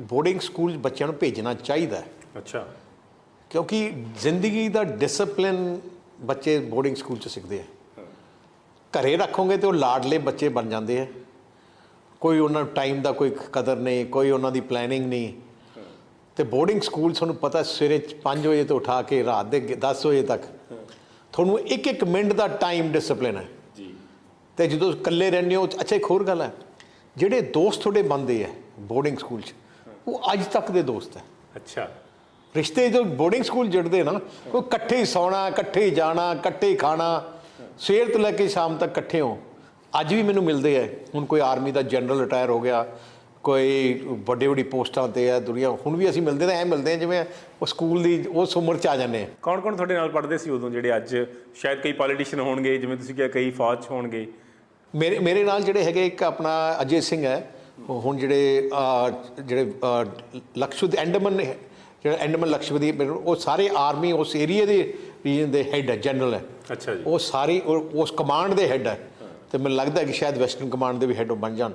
Boarding school ਬੱਚਿਆਂ ਨੂੰ ਭੇਜਣਾ ਚਾਹੀਦਾ ਹੈ। ਅੱਛਾ। ਕਿਉਂਕਿ ਜ਼ਿੰਦਗੀ ਦਾ ਡਿਸਪਲਿਨ ਬੱਚੇ ਬੋਰਡਿੰਗ ਸਕੂਲ ਚ ਸਿੱਖਦੇ ਆ। ਘਰੇ ਰੱਖੋਗੇ ਤੇ ਉਹ ਲਾਡਲੇ ਬੱਚੇ ਬਣ ਜਾਂਦੇ ਆ। ਕੋਈ ਉਹਨਾਂ ਨੂੰ ਟਾਈਮ ਦਾ ਕੋਈ ਕਦਰ ਨਹੀਂ ਕੋਈ ਉਹਨਾਂ ਦੀ ਪਲੈਨਿੰਗ ਨਹੀਂ। ਤੇ ਬੋਰਡਿੰਗ ਸਕੂਲ ਤੁਹਾਨੂੰ ਪਤਾ ਸਵੇਰੇ 5 ਵਜੇ ਤੋਂ ਉਠਾ ਕੇ ਰਾਤ ਦੇ 10 ਵਜੇ ਤੱਕ ਤੁਹਾਨੂੰ ਇੱਕ ਇੱਕ ਮਿੰਟ ਦਾ ਟਾਈਮ ਡਿਸਪਲਿਨ ਹੈ। ਜੀ। ਤੇ ਜਦੋਂ ਇਕੱਲੇ ਰਹਿੰਦੇ ਹੋ ਅੱਛਾ ਇੱਕ ਹੋਰ ਗੱਲ ਹੈ। ਜਿਹੜੇ ਦੋਸਤ ਤੁਹਾਡੇ ਬਣਦੇ ਆ ਬੋਰਡਿੰਗ ਸਕੂਲ 'ਚ ਉਹ ਅੱਜ ਤੱਕ ਦੇ ਦੋਸਤ ਹੈ। ਅੱਛਾ। ਰਿਸ਼ਤੇ ਜੋ ਬੋਰਡਿੰਗ ਸਕੂਲ ਜੁੜਦੇ ਨਾ ਉਹ ਇਕੱਠੇ ਹੀ ਸੌਣਾ ਇਕੱਠੇ ਹੀ ਜਾਣਾ ਇਕੱਠੇ ਹੀ ਖਾਣਾ ਸਵੇਰ ਤੋਂ ਲੈ ਕੇ ਸ਼ਾਮ ਤੱਕ ਇਕੱਠੇ ਹੋ। ਅੱਜ ਵੀ ਮੈਨੂੰ ਮਿਲਦੇ ਆ। ਹੁਣ ਕੋਈ ਆਰਮੀ ਦਾ ਜਨਰਲ ਰਿਟਾਇਰ ਹੋ ਗਿਆ ਕੋਈ ਵੱਡੇ ਵੱਡੀ ਪੋਸਟਾਂ ਤੇ ਆ ਦੁਨੀਆ ਹੁਣ ਵੀ ਅਸੀਂ ਮਿਲਦੇ ਤਾਂ ਐ ਮਿਲਦੇ ਆ ਜਿਵੇਂ ਉਹ ਸਕੂਲ ਦੀ ਉਸ ਉਮਰ 'ਚ ਆ ਜਾਂਦੇ ਆ। ਕੌਣ ਕੌਣ ਤੁਹਾਡੇ ਨਾਲ ਪੜ੍ਹਦੇ ਸੀ ਉਦੋਂ ਜਿਹੜੇ ਅੱਜ ਸ਼ਾਇਦ ਕਈ ਪੋਲੀਟੀਸ਼ੀਅਨ ਹੋਣਗੇ ਜਿਵੇਂ ਤੁਸੀਂ ਕਿਹਾ ਕਈ ਫੌਜ 'ਚ ਹੋਣਗੇ? ਮੇਰੇ ਮੇਰੇ ਨਾਲ ਜਿਹੜੇ ਹੈਗੇ ਇੱਕ ਆਪਣਾ ਅਜੇ ਸਿੰਘ ਹੈ ਹੁਣ ਜਿਹੜੇ ਜਿਹੜੇ ਅਹ, ਲਕਸ਼ਦਵੀਪ ਐਂਡਮਨ ਜਿਹੜਾ ਐਂਡਮਨ ਲਕਸ਼ਦਵੀਪ ਮੈਨੂੰ- ਉਹ ਸਾਰੇ ਆਰਮੀ ਉਸ ਏਰੀਆ ਦੇ ਰੀਜਨ ਦੇ ਹੈੱਡ ਹੈ ਜਨਰਲ ਹੈ। ਅੱਛਾ ਜੀ। ਉਹ ਸਾਰੀ ਉਸ ਕਮਾਂਡ ਦੇ ਹੈੱਡ ਹੈ। ਤੇ ਮੈਨੂੰ ਲੱਗਦਾ ਕਿ ਸ਼ਾਇਦ ਵੈਸਟਰਨ ਕਮਾਂਡ ਦੇ ਵੀ ਹੈੱਡ ਬਣ ਜਾਣ।